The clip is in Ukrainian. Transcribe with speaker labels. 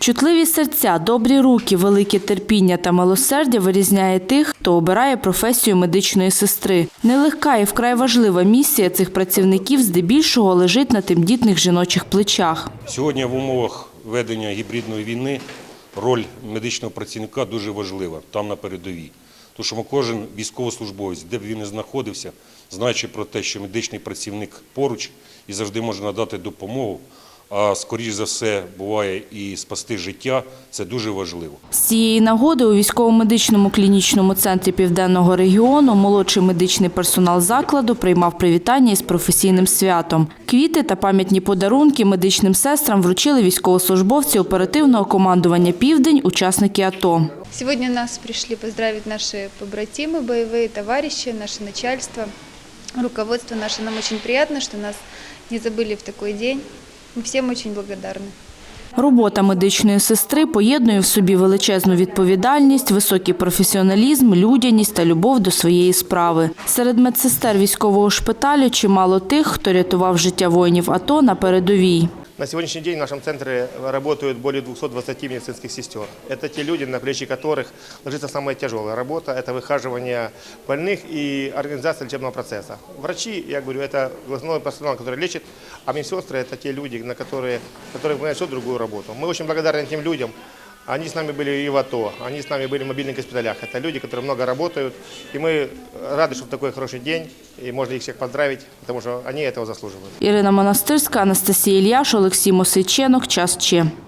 Speaker 1: Чутливі серця, добрі руки, велике терпіння та милосердя вирізняє тих, хто обирає професію медичної сестри. Нелегка і вкрай важлива місія цих працівників здебільшого лежить на тимдітних жіночих плечах.
Speaker 2: Сьогодні в умовах ведення гібридної війни роль медичного працівника дуже важлива там на передовій. Тому що кожен військовослужбовець, де б він не знаходився, знаючи про те, що медичний працівник поруч і завжди може надати допомогу, а скоріш за все буває і спасти життя, це дуже важливо.
Speaker 1: З цієї нагоди у військово-медичному клінічному центрі Південного регіону молодший медичний персонал закладу приймав привітання із професійним святом. Квіти та пам'ятні подарунки медичним сестрам вручили військовослужбовці оперативного командування «Південь», учасники АТО.
Speaker 3: Сегодня нас пришли поздравить наши побратимы, боевые товарищи, наше начальство, руководство наше. Нам очень приятно, что нас не забыли в такой день. Мы всем очень благодарны.
Speaker 1: Робота медичної сестри поєднує в собі величезну відповідальність, високий професіоналізм, людяність та любов до своєї справи. Серед медсестер військового шпиталю чимало тих, хто рятував життя воїнів АТО на передовій.
Speaker 4: На сегодняшний день в нашем центре работают более 220 медицинских сестер. Это те люди, на плечи которых ложится самая тяжелая работа, это выхаживание больных и организация лечебного процесса. Врачи, я говорю, это основной персонал, который лечит, а медсестры это те люди, на которые, которые выполняют всю другую работу. Мы очень благодарны этим людям. Они с нами были и в АТО, они с нами были в мобильных госпиталях. Это люди, которые много работают, и мы рады, что в такой хороший день, и можно их всех поздравить, потому что они этого заслуживают.
Speaker 1: Ірина Монастирська, Анастасія Ільяш, Олексій Мосиченок. Час Че.